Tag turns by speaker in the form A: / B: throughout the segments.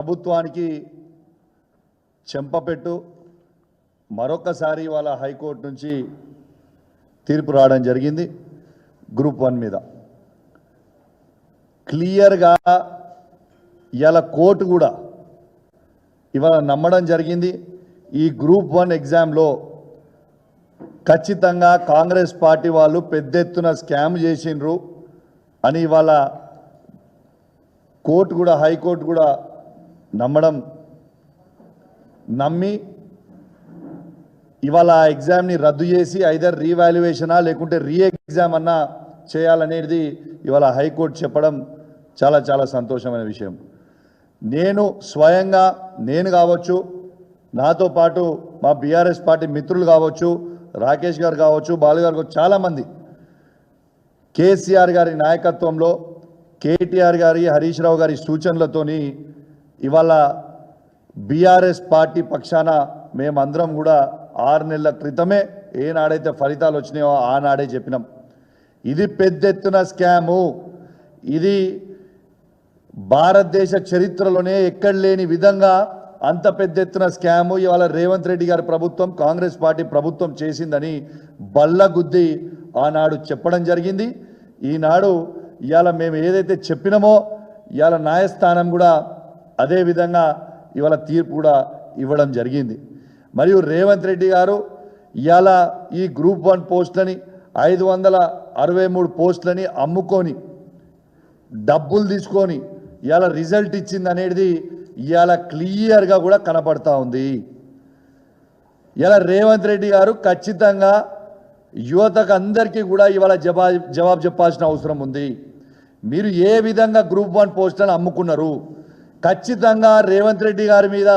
A: ప్రభుత్వానికి చెంపపెట్టు మరొకసారి వాళ్ళ హైకోర్టు నుంచి తీర్పు రావడం జరిగింది గ్రూప్ వన్ మీద. క్లియర్గా ఇవాళ కోర్టు కూడా ఇవాళ నమ్మడం జరిగింది. ఈ గ్రూప్ వన్ ఎగ్జామ్లో ఖచ్చితంగా కాంగ్రెస్ పార్టీ వాళ్ళు పెద్ద ఎత్తున స్కామ్ చేసిండ్రు అని ఇవాళ కోర్టు కూడా హైకోర్టు కూడా నమ్మడం నమ్మి ఇవాళ ఆ ఎగ్జామ్ని రద్దు చేసి ఐదర్ రీవాల్యుయేషనా లేకుంటే రీ ఎగ్జామ్ అన్నా చేయాలనేది ఇవాళ హైకోర్టు చెప్పడం చాలా చాలా సంతోషమైన విషయం. నేను స్వయంగా నేను కావచ్చు నాతో పాటు మా బీఆర్ఎస్ పార్టీ మిత్రులు కావచ్చు రాకేష్ గారు కావచ్చు బాలు గారు కావచ్చు, చాలామంది. కేసీఆర్ గారి నాయకత్వంలో కేటీఆర్ గారి హరీష్ రావు గారి సూచనలతోని ఇవాళ బీఆర్ఎస్ పార్టీ పక్షాన మేమందరం కూడా ఆరు నెలల క్రితమే ఏనాడైతే ఫలితాలు వచ్చినాయో ఆనాడే చెప్పినాం. ఇది పెద్ద ఎత్తున స్కాము. ఇది భారతదేశ చరిత్రలోనే ఎక్కడ లేని విధంగా అంత పెద్ద ఎత్తున స్కాము. ఇవాళ రేవంత్ రెడ్డి గారి ప్రభుత్వం కాంగ్రెస్ పార్టీ ప్రభుత్వం చేసిందని బల్లగుద్ది ఆనాడు చెప్పడం జరిగింది. ఈనాడు ఇవాళ మేము ఏదైతే చెప్పినామో ఇవాళ న్యాయస్థానం కూడా అదేవిధంగా ఇవాళ తీర్పు కూడా ఇవ్వడం జరిగింది. మరియు రేవంత్ రెడ్డి గారు ఇవాళ ఈ గ్రూప్ వన్ పోస్టులని ఐదు వందల అరవై మూడు పోస్టులని అమ్ముకొని డబ్బులు తీసుకొని ఇవాళ రిజల్ట్ ఇచ్చింది అనేది ఇవాళ క్లియర్గా కూడా కనపడతా ఉంది. ఇలా రేవంత్ రెడ్డి గారు ఖచ్చితంగా యువతకు అందరికీ కూడా ఇవాళ జవా జవాబు చెప్పాల్సిన అవసరం ఉంది. మీరు ఏ విధంగా గ్రూప్ వన్ పోస్టులను అమ్ముకున్నారు? ఖచ్చితంగా రేవంత్ రెడ్డి గారి మీద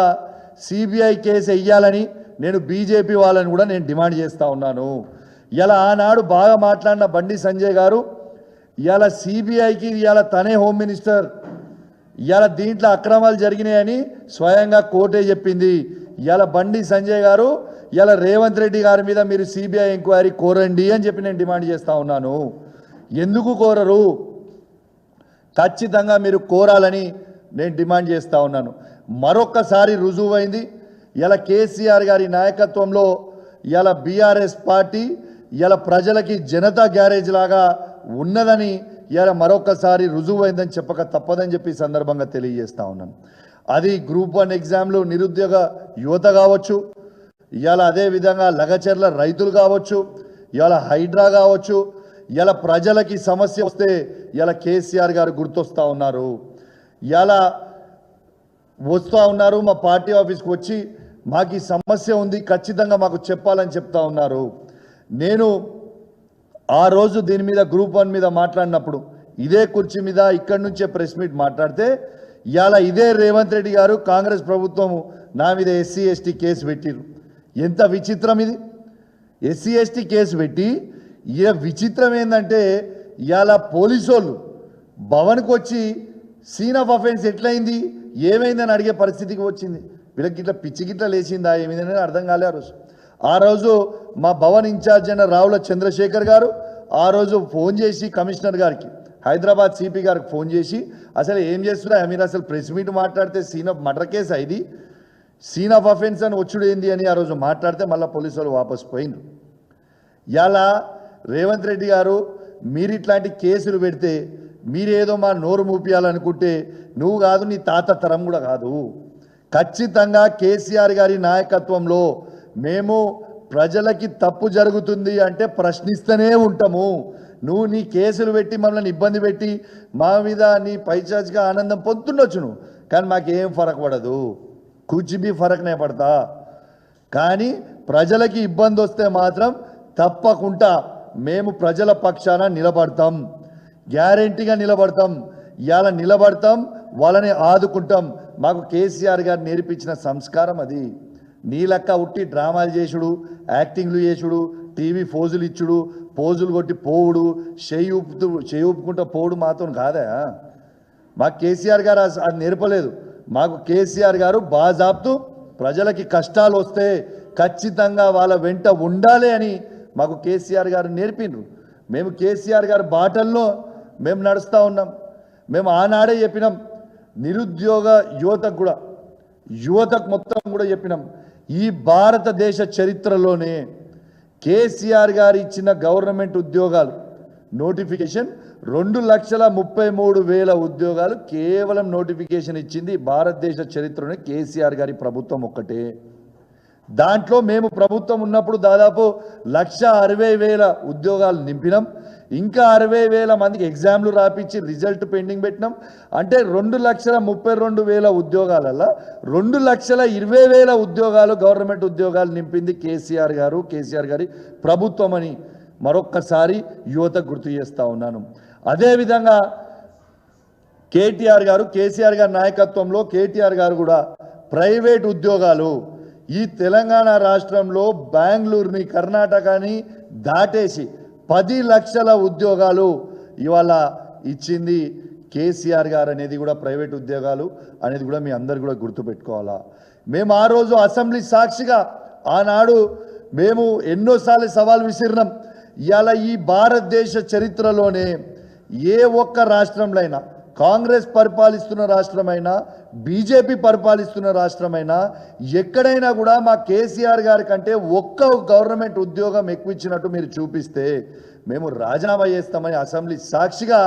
A: సిబిఐ కేసు వెయ్యాలని నేను బీజేపీ వాళ్ళని కూడా నేను డిమాండ్ చేస్తూ ఉన్నాను. ఇలా ఆనాడు బాగా మాట్లాడిన బండి సంజయ్ గారు ఇలా సిబిఐకి ఇలా తనే హోమ్ మినిస్టర్ ఇలా దీంట్లో అక్రమాలు జరిగినాయని స్వయంగా కోర్టే చెప్పింది. ఇలా బండి సంజయ్ గారు ఇలా రేవంత్ రెడ్డి గారి మీద మీరు సిబిఐ ఎంక్వైరీ కోరండి అని చెప్పి నేను డిమాండ్ చేస్తూ ఉన్నాను. ఎందుకు కోరరు? ఖచ్చితంగా మీరు కోరాలని నేను డిమాండ్ చేస్తూ ఉన్నాను. మరొక్కసారి రుజువైంది. ఇలా కేసీఆర్ గారి నాయకత్వంలో ఇలా బీఆర్ఎస్ పార్టీ ఇలా ప్రజలకి జనతా గ్యారేజ్ లాగా ఉన్నదని ఇలా మరొకసారి రుజువైందని చెప్పక తప్పదని చెప్పి సందర్భంగా తెలియజేస్తూ ఉన్నాను. అది గ్రూప్ వన్ ఎగ్జామ్లు నిరుద్యోగ యువత కావచ్చు ఇవాళ అదే విధంగా లగచర్ల రైతులు కావచ్చు ఇవాళ హైడ్రా కావచ్చు ఇలా ప్రజలకి సమస్య వస్తే ఇలా కేసీఆర్ గారు గుర్తొస్తూ ఉన్నారు. ఇలా వస్తూ ఉన్నారు మా పార్టీ ఆఫీస్కి వచ్చి మాకు ఈ సమస్య ఉంది ఖచ్చితంగా మాకు చెప్పాలని చెప్తా ఉన్నారు. నేను ఆ రోజు దీని మీద గ్రూప్ వన్ మీద మాట్లాడినప్పుడు ఇదే కుర్చీ మీద ఇక్కడి నుంచే ప్రెస్ మీట్ మాట్లాడితే ఇవాళ ఇదే రేవంత్ రెడ్డి గారు కాంగ్రెస్ ప్రభుత్వము నా మీద ఎస్సీ ఎస్టీ కేసు పెట్టిరు ఎంత విచిత్రం ఇది. ఎస్సీ ఎస్టీ కేసు పెట్టి ఇక విచిత్రం ఏంటంటే ఇవాళ పోలీసు వాళ్ళు భవన్కి వచ్చి సీన్ ఆఫ్ అఫెన్స్ ఎట్లయింది? ఏమైందని అడిగే పరిస్థితికి వచ్చింది. వీళ్ళకి ఇట్లా పిచ్చి గిట్ల లేచిందా? ఏమైందని అర్థం కాలే ఆ రోజు. ఆ రోజు మా భవన్ ఇన్ఛార్జ్ అయిన రావుల చంద్రశేఖర్ గారు ఆ రోజు ఫోన్ చేసి కమిషనర్ గారికి హైదరాబాద్ సిపి గారికి ఫోన్ చేసి అసలు ఏం చేస్తున్నా మీరు అసలు ప్రెస్ మీట్ మాట్లాడితే సీన్ ఆఫ్ మర్డర్ కేసు అయింది సీన్ ఆఫ్ అఫెన్స్ అని వచ్చుడు ఏంది అని ఆ రోజు మాట్లాడితే మళ్ళీ పోలీసు వాళ్ళు వాపసు పోయిండ్రు. ఇలా రేవంత్ రెడ్డి గారు మీరు ఇట్లాంటి కేసులు పెడితే మీరేదో మా నోరు మూపియాలనుకుంటే నువ్వు కాదు నీ తాత తరం కూడా కాదు. ఖచ్చితంగా కేసీఆర్ గారి నాయకత్వంలో మేము ప్రజలకి తప్పు జరుగుతుంది అంటే ప్రశ్నిస్తూనే ఉంటాము. నువ్వు నీ కేసులు పెట్టి మమ్మల్ని ఇబ్బంది పెట్టి మా మీద నీ పైచాచిగా ఆనందం పొందుతుండొచ్చు నువ్వు కానీ మాకేం ఫరక్ పడదు. కూర్చి ఫరక్నే పడతా. కానీ ప్రజలకి ఇబ్బంది వస్తే మాత్రం తప్పకుండా మేము ప్రజల పక్షాన నిలబడతాం. గ్యారెంటీగా నిలబడతాం. ఇవాళ నిలబడతాం వాళ్ళని ఆదుకుంటాం. మాకు కేసీఆర్ గారు నేర్పించిన సంస్కారం అది. నీలక్క ఉట్టి డ్రామాలు చేసుడు యాక్టింగ్లు చేసుడు టీవీ ఫోజులు ఇచ్చుడు పోజులు కొట్టి పోవుడు చేయి ఊపుతూ చేయి ఊపుకుంటా పోవుడు మాతో కాదా? మాకు కేసీఆర్ గారు అది నేర్పలేదు. మాకు కేసీఆర్ గారు బాజాబ్తూ ప్రజలకి కష్టాలు వస్తే ఖచ్చితంగా వాళ్ళ వెంట ఉండాలి అని మాకు కేసీఆర్ గారు నేర్పిండ్రు. మేము కేసీఆర్ గారు బాటల్లో మేము నడుస్తూ ఉన్నాం. మేము ఆనాడే చెప్పినాం నిరుద్యోగ యువతకు కూడా యువతకు మొత్తం కూడా చెప్పినాం. ఈ భారతదేశ చరిత్రలోనే కేసీఆర్ గారు ఇచ్చిన గవర్నమెంట్ ఉద్యోగాలు నోటిఫికేషన్ రెండు లక్షల ముప్పై మూడు వేల ఉద్యోగాలు కేవలం నోటిఫికేషన్ ఇచ్చింది భారతదేశ చరిత్రలోనే కేసీఆర్ గారి ప్రభుత్వం ఒక్కటే. దాంట్లో మేము ప్రభుత్వం ఉన్నప్పుడు దాదాపు లక్ష అరవై వేల ఉద్యోగాలు నింపినాం. ఇంకా అరవై వేల మందికి ఎగ్జామ్లు రాపించి రిజల్ట్ పెండింగ్ పెట్టినాం. అంటే రెండు లక్షల ముప్పై రెండు వేల ఉద్యోగాలలో రెండు లక్షల ఇరవై వేల ఉద్యోగాలు గవర్నమెంట్ ఉద్యోగాలు నింపింది కేసీఆర్ గారు కేసీఆర్ గారి ప్రభుత్వం అని మరొక్కసారి యువత గుర్తు చేస్తూ ఉన్నాను. అదేవిధంగా కేటీఆర్ గారు కేసీఆర్ గారి నాయకత్వంలో కేటీఆర్ గారు కూడా ప్రైవేట్ ఉద్యోగాలు ఈ తెలంగాణ రాష్ట్రంలో బెంగళూరుని కర్ణాటకని దాటేసి పది లక్షల ఉద్యోగాలు ఇవాళ ఇచ్చింది కేసీఆర్ గారు అనేది కూడా ప్రైవేట్ ఉద్యోగాలు అనేది కూడా మీ అందరు కూడా గుర్తుపెట్టుకోవాలా. మేము ఆ రోజు అసెంబ్లీ సాక్షిగా ఆనాడు మేము ఎన్నోసార్లు సవాల్ విసిరినాం. ఇవాళ ఈ భారతదేశ చరిత్రలోనే ఏ ఒక్క రాష్ట్రంలో అయినా కాంగ్రెస్ పరిపాలిస్తున్న రాష్ట్రమైనా బీజేపీ పరిపాలిస్తున్న రాష్ట్రమైనా ఎక్కడైనా కూడా మా కేసీఆర్ గారి కంటే ఒక్క గవర్నమెంట్ ఉద్యోగం ఎక్కువ ఇచ్చినట్టు మీరు చూపిస్తే మేము రాజీనామా చేస్తామని అసెంబ్లీ సాక్షిగా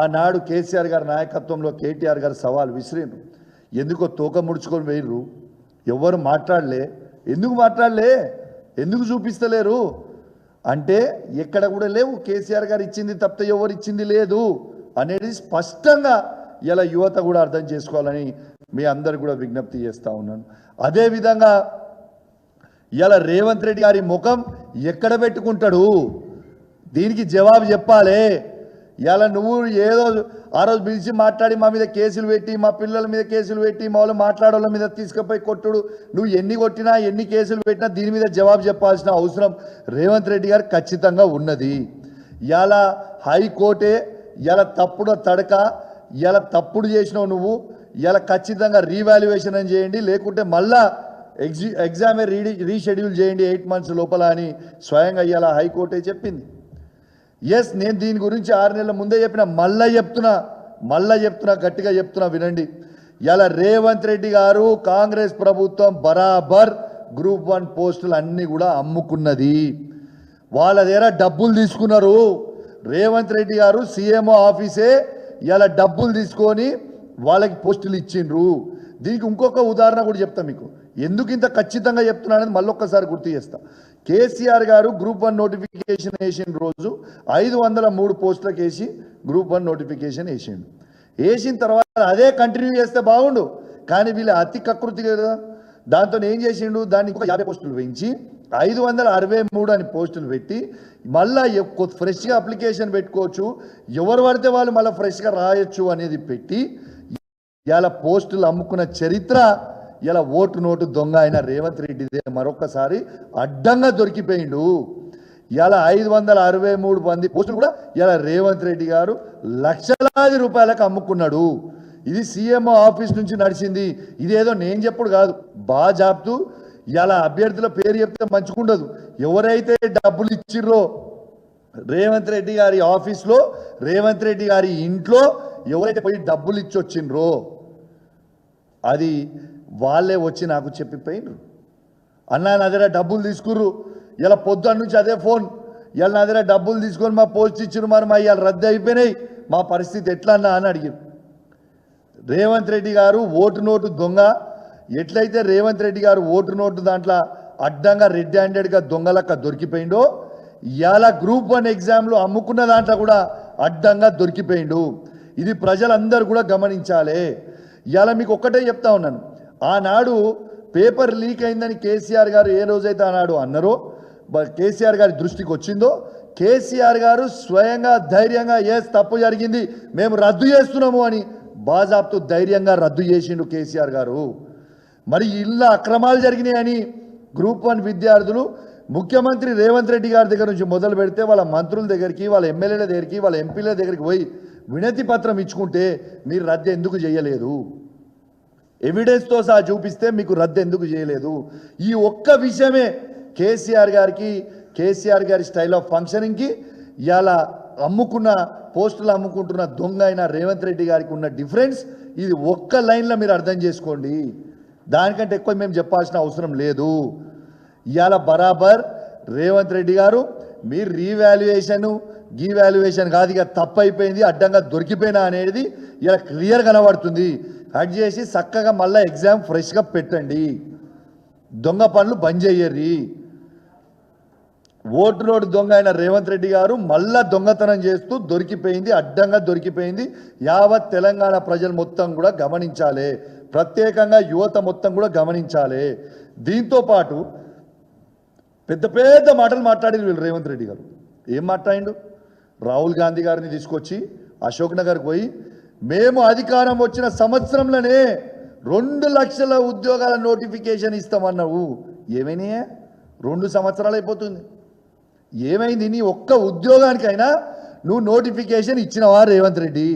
A: ఆనాడు కేసీఆర్ గారి నాయకత్వంలో కేటీఆర్ గారు సవాల్ విసిరిండ్రు ఎందుకో తోక ముడుచుకొని వేయరు ఎవరు మాట్లాడలే. ఎందుకు మాట్లాడలే? ఎందుకు చూపిస్తలేరు? అంటే ఎక్కడ కూడా లేవు. కేసీఆర్ గారు ఇచ్చింది తప్పితే ఎవరు ఇచ్చింది లేదు. అనేది స్పష్టంగా ఇలా యువత కూడా అర్థం చేసుకోవాలని మీ అందరు కూడా విజ్ఞప్తి చేస్తూ ఉన్నాను. అదేవిధంగా ఇలా రేవంత్ రెడ్డి గారి ముఖం ఎక్కడ పెట్టుకుంటాడు? దీనికి జవాబు చెప్పాలి. ఇలా నువ్వు ఏదో ఆ రోజు పిలిచి మాట్లాడి మా మీద కేసులు పెట్టి మా పిల్లల మీద కేసులు పెట్టి మా వాళ్ళు మాట్లాడోళ్ళ మీద తీసుకుపోయి కొట్టుడు. నువ్వు ఎన్ని కొట్టినా ఎన్ని కేసులు పెట్టినా దీని మీద జవాబు చెప్పాల్సిన అవసరం రేవంత్ రెడ్డి గారు ఖచ్చితంగా ఉన్నది. ఇలా హైకోర్టే ఇలా తప్పుడు తడక ఇలా తప్పుడు చేసినావు నువ్వు ఇలా ఖచ్చితంగా రీవాల్యుయేషన్ అని చేయండి లేకుంటే మళ్ళా ఎగ్జి ఎగ్జామే రీడి రీషెడ్యూల్ చేయండి ఎయిట్ మంత్స్ లోపల అని స్వయంగా ఇలా హైకోర్టే చెప్పింది. ఎస్ నేను దీని గురించి ఆరు నెలల ముందే చెప్పిన మళ్ళా చెప్తున్నా మళ్ళా చెప్తున్నా గట్టిగా చెప్తున్నా వినండి. ఇలా రేవంత్ రెడ్డి గారు కాంగ్రెస్ ప్రభుత్వం బరాబర్ గ్రూప్ వన్ పోస్టులు అన్నీ కూడా అమ్ముకున్నది. వాళ్ళ దగ్గర డబ్బులు తీసుకున్నారు. రేవంత్ రెడ్డి గారు సీఎంఓ ఆఫీసే ఇలా డబ్బులు తీసుకొని వాళ్ళకి పోస్టులు ఇచ్చిండ్రు. దీనికి ఇంకొక ఉదాహరణ కూడా చెప్తా మీకు. ఎందుకు ఇంత ఖచ్చితంగా చెప్తున్నానని మళ్ళొక్కసారి మళ్ళీ ఒక్కసారి గుర్తు చేస్తా. కేసీఆర్ గారు గ్రూప్ వన్ నోటిఫికేషన్ వేసిన రోజు ఐదు వందల మూడు పోస్టులకు వేసి గ్రూప్ వన్ నోటిఫికేషన్ వేసిండు. వేసిన తర్వాత అదే కంటిన్యూ చేస్తే బాగుండు. కానీ వీళ్ళ అతి కకృతి కదా. దాంతో ఏం చేసిండు? దాన్ని ఇంకొక యాభై పోస్టులు వేయించి ఐదు వందల అరవై మూడు అని పోస్టులు పెట్టి మళ్ళా ఫ్రెష్గా అప్లికేషన్ పెట్టుకోవచ్చు. ఎవరు పడితే వాళ్ళు మళ్ళీ ఫ్రెష్గా రాయొచ్చు అనేది పెట్టి ఇలా పోస్టులు అమ్ముకున్న చరిత్ర ఇలా ఓటు నోటు దొంగ అయిన రేవంత్ రెడ్డిదే మరొకసారి అడ్డంగా దొరికిపోయిండు. ఇలా ఐదు వందల అరవై మూడు మంది పోస్టులు కూడా ఇలా రేవంత్ రెడ్డి గారు లక్షలాది రూపాయలకు అమ్ముకున్నాడు. ఇది సీఎంఓ ఆఫీస్ నుంచి నడిచింది. ఇదేదో నేను చెప్పుడు కాదు. బాగా జాపుతూ ఇలా అభ్యర్థుల పేరు చెప్తే మంచిగుండదు. ఎవరైతే డబ్బులు ఇచ్చిర్రో రేవంత్ రెడ్డి గారి ఆఫీస్లో రేవంత్ రెడ్డి గారి ఇంట్లో ఎవరైతే పోయి డబ్బులు ఇచ్చి వచ్చిండ్రో అది వాళ్ళే వచ్చి నాకు చెప్పిపోయినరు అన్నా నా దగ్గర డబ్బులు తీసుకుర్రు. ఇలా పొద్దున్న నుంచి అదే ఫోన్. ఇలా నా దగ్గర డబ్బులు తీసుకొని మా పోస్ట్ ఇచ్చారు మరి మా ఇవాళ రద్దు అయిపోయినాయి. మా పరిస్థితి ఎట్లా అన్నా అని అడిగారు రేవంత్ రెడ్డి గారు ఓటు నోటు దొంగ. ఎట్లయితే రేవంత్ రెడ్డి గారు ఓటు నోటు దాంట్లో అడ్డంగా రెడ్ హ్యాండెడ్గా దొంగలక్క దొరికిపోయిండో ఇవాళ గ్రూప్ వన్ ఎగ్జామ్లో అమ్ముకున్న దాంట్లో కూడా అడ్డంగా దొరికిపోయిండు. ఇది ప్రజలందరూ కూడా గమనించాలి. ఇవాళ మీకు ఒక్కటే చెప్తా ఉన్నాను. ఆనాడు పేపర్ లీక్ అయిందని కేసీఆర్ గారు ఏ రోజైతే ఆనాడు అన్నారో కేసీఆర్ గారి దృష్టికి వచ్చిందో కేసీఆర్ గారు స్వయంగా ధైర్యంగా ఏ తప్పు జరిగింది మేము రద్దు చేస్తున్నాము అని బాజాబ్తో ధైర్యంగా రద్దు చేసిండు కేసీఆర్ గారు. మరి ఇళ్ళ అక్రమాలు జరిగినాయని గ్రూప్ వన్ విద్యార్థులు ముఖ్యమంత్రి రేవంత్ రెడ్డి గారి దగ్గర నుంచి మొదలు పెడితే వాళ్ళ మంత్రుల దగ్గరికి వాళ్ళ ఎమ్మెల్యేల దగ్గరికి వాళ్ళ ఎంపీల దగ్గరికి పోయి వినతి పత్రం ఇచ్చుకుంటే మీరు రద్దు ఎందుకు చేయలేదు? ఎవిడెన్స్తో సహా చూపిస్తే మీకు రద్దు ఎందుకు చేయలేదు? ఈ ఒక్క విషయమే కేసీఆర్ గారికి కేసీఆర్ గారి స్టైల్ ఆఫ్ ఫంక్షనింగ్కి ఇవాళ అమ్ముకున్న పోస్టులు అమ్ముకుంటున్న దొంగ అయిన రేవంత్ రెడ్డి గారికి ఉన్న డిఫరెన్స్ ఇది ఒక్క లైన్లో మీరు అర్థం చేసుకోండి. దానికంటే ఎక్కువ మేము చెప్పాల్సిన అవసరం లేదు. ఇవాళ బరాబర్ రేవంత్ రెడ్డి గారు మీరు రీవాల్యుయేషన్ గీవాల్యుయేషన్ కాదు ఇక తప్పు అయిపోయింది అడ్డంగా దొరికిపోయినా అనేది ఇలా క్లియర్ కనబడుతుంది. కట్ చేసి చక్కగా మళ్ళీ ఎగ్జామ్ ఫ్రెష్గా పెట్టండి. దొంగ పనులు బంద్ చెయ్యర్రి. ఓటులోడు దొంగ అయిన రేవంత్ రెడ్డి గారు మళ్ళా దొంగతనం చేస్తూ దొరికిపోయింది అడ్డంగా దొరికిపోయింది. యావత్ తెలంగాణ ప్రజలు మొత్తం కూడా గమనించాలి. ప్రత్యేకంగా యువత మొత్తం కూడా గమనించాలి. దీంతో పాటు పెద్ద పెద్ద మాటలు మాట్లాడింది వీళ్ళు రేవంత్ రెడ్డి గారు. ఏం మాట్లాడిండు? రాహుల్ గాంధీ గారిని తీసుకొచ్చి అశోక్ నగర్కి పోయి మేము అధికారం వచ్చిన సంవత్సరంలోనే రెండు లక్షల ఉద్యోగాల నోటిఫికేషన్ ఇస్తామన్నావు. ఏమైనాయా రెండు సంవత్సరాలు అయిపోతుంది. ఏమైంది? నీ ఒక్క ఉద్యోగానికైనా నువ్వు నోటిఫికేషన్ ఇచ్చినవా రేవంత్ రెడ్డి?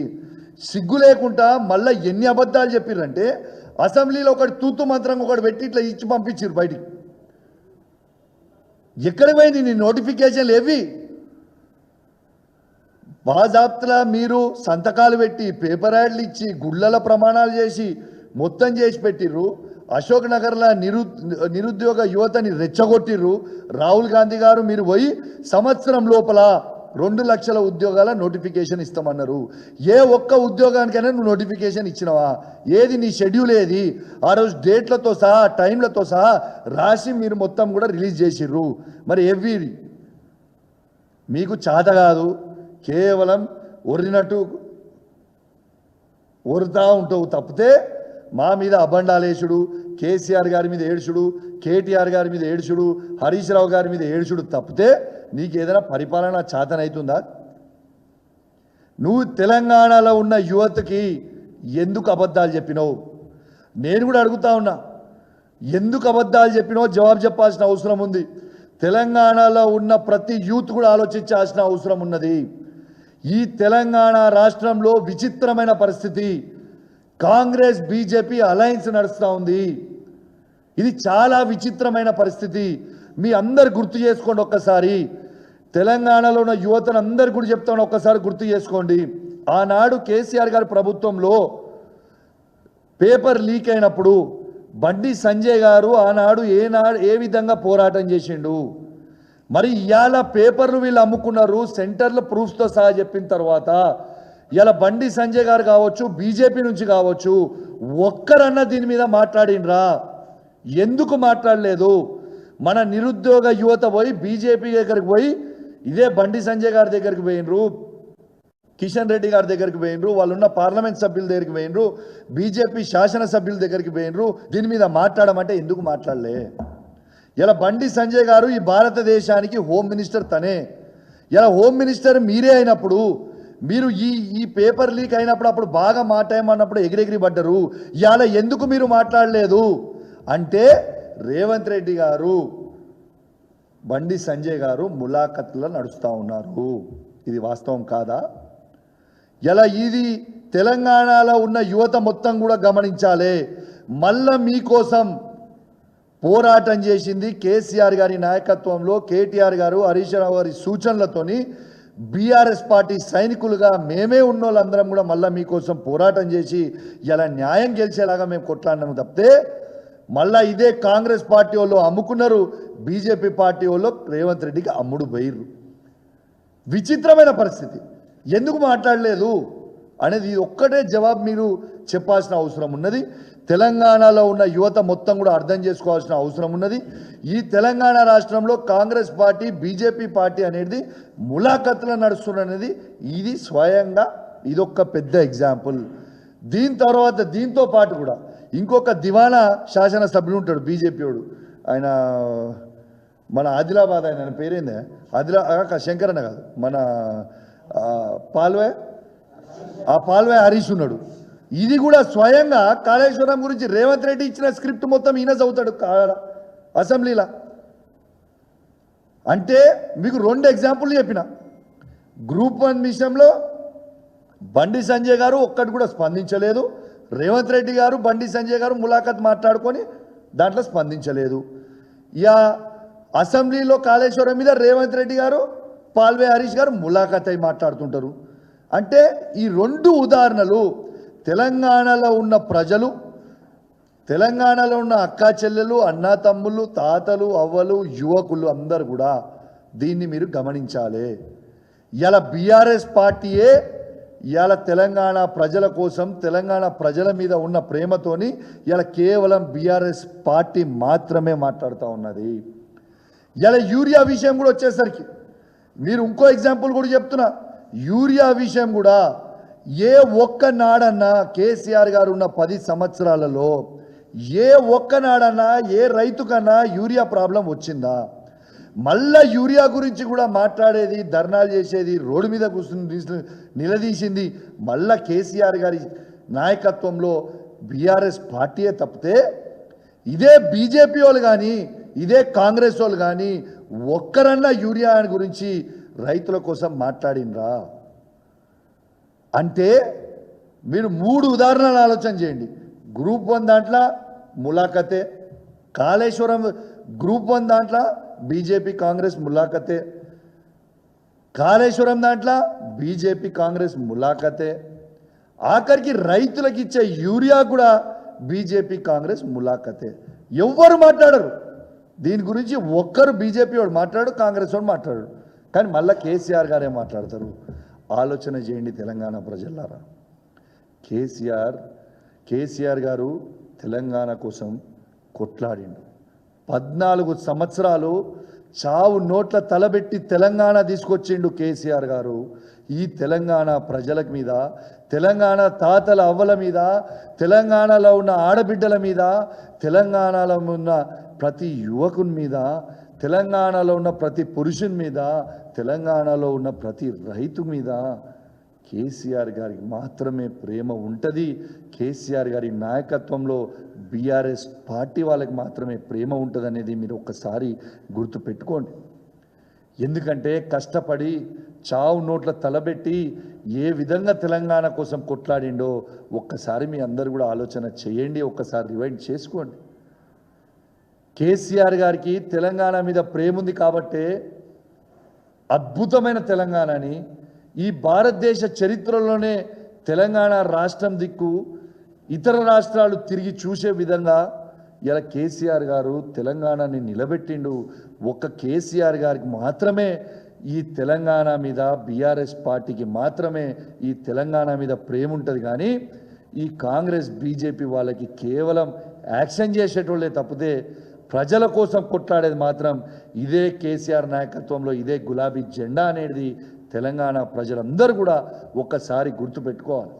A: సిగ్గు లేకుండా మళ్ళీ ఎన్ని అబద్ధాలు చెప్పిర్రంటే అసెంబ్లీలో ఒకటి తూతు మంత్రం ఒకటి పెట్టి ఇట్లా ఇచ్చి పంపించారు బయటికి. ఎక్కడ పోయింది నీ నోటిఫికేషన్లు ఏవి? బాజాప్తలా మీరు సంతకాలు పెట్టి పేపర్ యాడ్లు ఇచ్చి గుళ్ళల ప్రమాణాలు చేసి మొత్తం చేసి పెట్టిర్రు. అశోక్ నగర్లో నిరు నిరుద్యోగ యువతని రెచ్చగొట్టిర్రు. రాహుల్ గాంధీ గారు మీరు పోయి సంవత్సరం లోపల రెండు లక్షల ఉద్యోగాల నోటిఫికేషన్ ఇస్తామన్నారు. ఏ ఒక్క ఉద్యోగానికైనా నువ్వు నోటిఫికేషన్ ఇచ్చినవా? ఏది నీ షెడ్యూల్ ఏది? ఆ రోజు డేట్లతో సహా టైంలతో సహా రాసి మీరు మొత్తం కూడా రిలీజ్ చేసిర్రు. మరి ఎవ్వి మీకు చాత కాదు. కేవలం ఒరినట్టు ఒరుతా ఉంటావు తప్పితే మా మీద అబండాలేసుడు కేసీఆర్ గారి మీద ఏడుచుడు కేటీఆర్ గారి మీద ఏడుచుడు హరీష్ రావు గారి మీద ఏడుచుడు తప్పితే నీకు ఏదైనా పరిపాలన చేతనవుతుందా నువ్వు తెలంగాణలో ఉన్న యువతకి ఎందుకు అబద్ధాలు చెప్పినావు? నేను కూడా అడుగుతా ఉన్నా. ఎందుకు అబద్ధాలు చెప్పినావు జవాబు చెప్పాల్సిన అవసరం ఉంది. తెలంగాణలో ఉన్న ప్రతి యూత్ కూడా ఆలోచించాల్సిన అవసరం ఉన్నది. ఈ తెలంగాణ రాష్ట్రంలో విచిత్రమైన పరిస్థితి. కాంగ్రెస్ బీజేపీ అలయన్స్ నడుస్తూ ఉంది. ఇది చాలా విచిత్రమైన పరిస్థితి. మీ అందరు గుర్తు చేసుకోండి ఒక్కసారి. తెలంగాణలో ఉన్న యువతను అందరు కూడా చెప్తాను ఒక్కసారి గుర్తు చేసుకోండి. ఆనాడు కేసీఆర్ గారి ప్రభుత్వంలో పేపర్ లీక్ అయినప్పుడు బండి సంజయ్ గారు ఆనాడు ఏనాడు ఏ విధంగా పోరాటం చేసిండు. మరి ఇవాళ పేపర్లు వీళ్ళు అమ్ముకున్నారు సెంటర్ల ప్రూఫ్స్తో సహా చెప్పిన తర్వాత ఇలా బండి సంజయ్ గారు కావచ్చు బీజేపీ నుంచి కావచ్చు ఒక్కరన్నా దీని మీద మాట్లాడినరా ఎందుకు మాట్లాడలేదు? మన నిరుద్యోగ యువత పోయి బీజేపీ దగ్గరికి పోయి ఇదే బండి సంజయ్ గారి దగ్గరికి పోయినరు కిషన్ రెడ్డి గారి దగ్గరికి పోయినరు వాళ్ళు ఉన్న పార్లమెంట్ సభ్యుల దగ్గరికి పోయినరు బీజేపీ శాసనసభ్యుల దగ్గరికి పోయినరు. దీని మీద మాట్లాడమంటే ఎందుకు మాట్లాడలే? ఇలా బండి సంజయ్ గారు ఈ భారతదేశానికి హోమ్ మినిస్టర్ తనే. ఇలా హోమ్ మినిస్టర్ మీరే అయినప్పుడు మీరు ఈ ఈ పేపర్ లీక్ అయినప్పుడు అప్పుడు బాగా మాట్లాడమన్నప్పుడు ఎగిరెగిరి పడ్డరు. ఇవాళ ఎందుకు మీరు మాట్లాడలేదు? అంటే రేవంత్ రెడ్డి గారు బండి సంజయ్ గారు ములాఖత్లో నడుస్తూ ఉన్నారు. ఇది వాస్తవం కాదా? ఎలా ఇది? తెలంగాణలో ఉన్న యువత మొత్తం కూడా గమనించాలి. మళ్ళా మీకోసం పోరాటం చేసింది కేసీఆర్ గారి నాయకత్వంలో కేటీఆర్ గారు హరీష్ రావు గారి సూచనలతోని బీఆర్ఎస్ పార్టీ సైనికులుగా మేమే ఉన్న వాళ్ళందరం కూడా మళ్ళీ మీకోసం పోరాటం చేసి ఇలా న్యాయం గెలిచేలాగా మేము కొట్లాడినాము తప్పితే మళ్ళా ఇదే కాంగ్రెస్ పార్టీ వాళ్ళు అమ్ముకున్నారు బీజేపీ పార్టీ వాళ్ళు రేవంత్ రెడ్డికి అమ్ముడు పోయిర్రు. విచిత్రమైన పరిస్థితి. ఎందుకు మాట్లాడలేదు? అనేది ఒక్కటే జవాబు మీరు చెప్పాల్సిన అవసరం ఉన్నది. తెలంగాణలో ఉన్న యువత మొత్తం కూడా అర్థం చేసుకోవాల్సిన అవసరం ఉన్నది. ఈ తెలంగాణ రాష్ట్రంలో కాంగ్రెస్ పార్టీ బీజేపీ పార్టీ అనేది ములాఖతులు నడుస్తున్నది. ఇది స్వయంగా ఇదొక్క పెద్ద ఎగ్జాంపుల్. దీని తర్వాత దీంతో పాటు కూడా ఇంకొక దివానా శాసనసభ్యుడు ఉంటాడు బీజేపీ వాడు. ఆయన మన ఆదిలాబాద్ ఆయన ఆయన పేరేందే? ఆదిలా ఆ, శంకరన్న కాదు. మన పాల్వే? ఆ పాల్వే హరీష్ ఉన్నాడు. ఇది కూడా స్వయంగా కాళేశ్వరం గురించి రేవంత్ రెడ్డి ఇచ్చిన స్క్రిప్ట్ మొత్తం ఈయన చదువుతాడు అసెంబ్లీలో. అంటే మీకు రెండు ఎగ్జాంపుల్ చెప్పిన. గ్రూప్ వన్ విషయంలో బండి సంజయ్ గారు ఒక్కటి కూడా స్పందించలేదు. రేవంత్ రెడ్డి గారు బండి సంజయ్ గారు ములాఖత్ మాట్లాడుకొని దాంట్లో స్పందించలేదు. ఇక అసెంబ్లీలో కాళేశ్వరం మీద రేవంత్ రెడ్డి గారు పాల్వే హరీష్ గారు ములాఖత్ అయి మాట్లాడుతుంటారు. అంటే ఈ రెండు ఉదాహరణలు తెలంగాణలో ఉన్న ప్రజలు తెలంగాణలో ఉన్న అక్కా చెల్లెలు అన్నా తమ్ముళ్ళు తాతలు అవ్వలు యువకులు అందరు కూడా దీన్ని మీరు గమనించాలి. ఇలా బీఆర్ఎస్ పార్టీయే ఇవాళ తెలంగాణ ప్రజల కోసం తెలంగాణ ప్రజల మీద ఉన్న ప్రేమతోని ఇలా కేవలం బీఆర్ఎస్ పార్టీ మాత్రమే మాట్లాడుతూ ఉన్నది. ఇలా యూరియా విషయం కూడా వచ్చేసరికి మీరు ఇంకో ఎగ్జాంపుల్ కూడా చెప్తున్నా యూరియా విషయం కూడా ఏ ఒక్క నాడన్నా కేసీఆర్ గారు ఉన్న పది సంవత్సరాలలో ఏ ఒక్క నాడన్నా ఏ రైతుకన్నా యూరియా ప్రాబ్లం వచ్చిందా? మళ్ళా యూరియా గురించి కూడా మాట్లాడేది ధర్నాలు చేసేది రోడ్డు మీద కూర్చుని నిలదీసింది. మళ్ళా కేసీఆర్ గారి నాయకత్వంలో బీఆర్ఎస్ పార్టీయే తప్పితే ఇదే బీజేపీ వాళ్ళు కానీ ఇదే కాంగ్రెస్ వాళ్ళు కానీ ఒక్కరన్నా యూరియా గురించి రైతుల కోసం మాట్లాడినరా అంటే మీరు మూడు ఉదాహరణలు ఆలోచన చేయండి. గ్రూప్ వన్ దాంట్లో ములాఖతే కాళేశ్వరం గ్రూప్ వన్ దాంట్లో బీజేపీ కాంగ్రెస్ ములాఖతే. కాళేశ్వరం దాంట్లో బీజేపీ కాంగ్రెస్ ములాఖతే. ఆఖరికి రైతులకు ఇచ్చే యూరియా కూడా బీజేపీ కాంగ్రెస్ ములాఖతే. ఎవ్వరు మాట్లాడరు. దీని గురించి ఒక్కరు బీజేపీ వాడు మాట్లాడు కాంగ్రెస్ వాడు మాట్లాడు. కానీ మళ్ళీ కేసీఆర్ గారే మాట్లాడతారు. ఆలోచన చేయండి తెలంగాణ ప్రజలారా. కేసీఆర్ కేసీఆర్ గారు తెలంగాణ కోసం కొట్లాడిండు. పద్నాలుగు సంవత్సరాలు చావు నోట్ల తలబెట్టి తెలంగాణ తీసుకొచ్చిండు కేసీఆర్ గారు. ఈ తెలంగాణ ప్రజల మీద తెలంగాణ తాతల అవ్వల మీద తెలంగాణలో ఉన్న ఆడబిడ్డల మీద తెలంగాణలో ఉన్న ప్రతి యువకుని మీద తెలంగాణలో ఉన్న ప్రతి పురుషుని మీద తెలంగాణలో ఉన్న ప్రతి రైతు మీద కేసీఆర్ గారికి మాత్రమే ప్రేమ ఉంటుంది. కేసీఆర్ గారి నాయకత్వంలో బీఆర్ఎస్ పార్టీ వాళ్ళకి మాత్రమే ప్రేమ ఉంటుందనేది మీరు ఒక్కసారి గుర్తుపెట్టుకోండి. ఎందుకంటే కష్టపడి చావు నోట్ల తలబెట్టి ఏ విధంగా తెలంగాణ కోసం కొట్లాడిండో ఒక్కసారి మీ అందరు కూడా ఆలోచన చేయండి ఒక్కసారి రివైండ్ చేసుకోండి. కేసీఆర్ గారికి తెలంగాణ మీద ప్రేమ ఉంది కాబట్టే అద్భుతమైన తెలంగాణని ఈ భారతదేశ చరిత్రలోనే తెలంగాణ రాష్ట్రం దిక్కు ఇతర రాష్ట్రాలు తిరిగి చూసే విధంగా ఇలా కేసీఆర్ గారు తెలంగాణని నిలబెట్టిండు. ఒక్క కేసీఆర్ గారికి మాత్రమే ఈ తెలంగాణ మీద బీఆర్ఎస్ పార్టీకి మాత్రమే ఈ తెలంగాణ మీద ప్రేమ ఉంటుంది. కానీ ఈ కాంగ్రెస్ బీజేపీ వాళ్ళకి కేవలం యాక్షన్ చేసేటోళ్ళే తప్పితే ప్రజల కోసం కొట్లాడేది మాత్రం ఇదే కేసీఆర్ నాయకత్వంలో ఇదే గులాబీ జెండా అనేది తెలంగాణ ప్రజలందరూ కూడా ఒక్కసారి గుర్తుపెట్టుకోవాలి.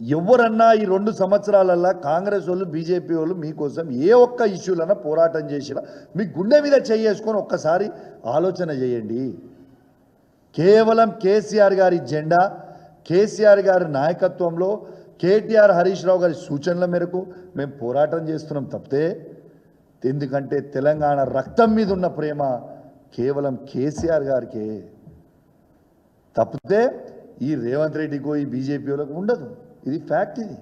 A: ఎవరన్నా ఈ రెండు సంవత్సరాలల్లా కాంగ్రెస్ వాళ్ళు బీజేపీ వాళ్ళు మీకోసం ఏ ఒక్క ఇష్యూలన్నా పోరాటం చేసినా మీ గుండె మీద చేసుకొని ఒక్కసారి ఆలోచన చేయండి. కేవలం కేసీఆర్ గారి జెండా కేసీఆర్ గారి నాయకత్వంలో కేటీఆర్ హరీష్ రావు గారి సూచనల మేరకు మేము పోరాటం చేస్తున్నాం తప్పితే ఎందుకంటే తెలంగాణ రక్తం మీద ఉన్న ప్రేమ కేవలం కేసీఆర్ గారికే. తప్పితే ఈ రేవంత్ రెడ్డికో ఈ బీజేపీ వాళ్ళకు ఉండదు. ఇది ఫ్యాక్ట్ ఇది.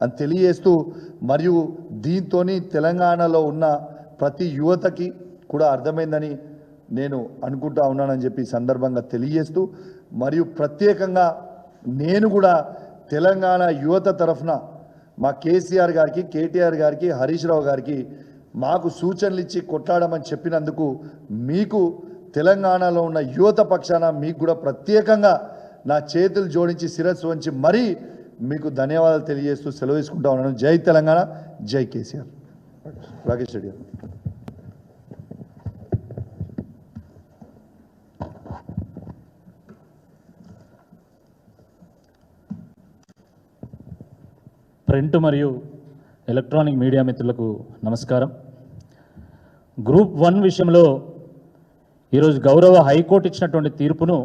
A: అని తెలియజేస్తూ మరియు దీంతో తెలంగాణలో ఉన్న ప్రతి యువతకి కూడా అర్థమైందని నేను అనుకుంటా ఉన్నానని చెప్పి సందర్భంగా తెలియజేస్తూ మరియు ప్రత్యేకంగా నేను కూడా తెలంగాణ యువత తరఫున మా కేసీఆర్ గారికి కేటీఆర్ గారికి హరీష్ రావు గారికి మాకు సూచనలు ఇచ్చి కొట్లాడమని చెప్పినందుకు మీకు తెలంగాణలో ఉన్న యువత పక్షాన మీకు కూడా ప్రత్యేకంగా నా చేతులు జోడించి శిరస్సు వంచి మరీ మీకు ధన్యవాదాలు తెలియజేస్తూ సెలవు తీసుకుంటా ఉన్నాను. జై తెలంగాణ జై కేసీఆర్. రాకేష్ రెడ్డి గారు.
B: ప్రింట్ మరియు ఎలక్ట్రానిక్ మీడియా మిత్రులకు నమస్కారం. గ్రూప్ వన్ విషయంలో ఈరోజు గౌరవ హైకోర్టు ఇచ్చినటువంటి తీర్పును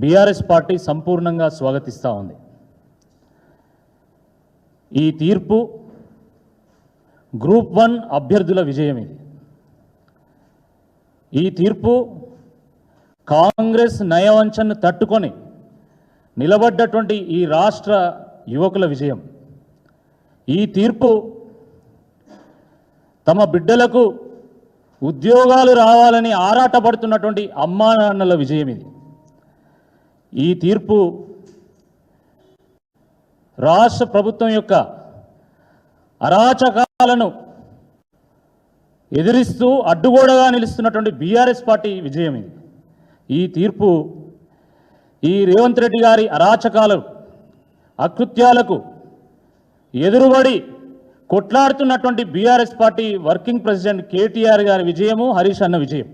B: బీఆర్ఎస్ పార్టీ సంపూర్ణంగా స్వాగతిస్తూ ఉంది. ఈ తీర్పు గ్రూప్ వన్ అభ్యర్థుల విజయం ఇది. ఈ తీర్పు కాంగ్రెస్ నయవంచను తట్టుకొని నిలబడ్డటువంటి ఈ రాష్ట్ర యువకుల విజయం. ఈ తీర్పు తమ బిడ్డలకు ఉద్యోగాలు రావాలని ఆరాటపడుతున్నటువంటి అమ్మా నాన్నల విజయం ఇది. ఈ తీర్పు రాష్ట్ర ప్రభుత్వం యొక్క అరాచకాలను ఎదిరిస్తూ అడ్డుగోడగా నిలుస్తున్నటువంటి బీఆర్ఎస్ పార్టీ విజయం ఇది. ఈ తీర్పు ఈ రేవంత్ రెడ్డి గారి అరాచకాలు అకృత్యాలకు ఎదురుబడి కొట్లాడుతున్నటువంటి BRS party working president KTR గారి విజయము హరీష్ అన్న విజయం.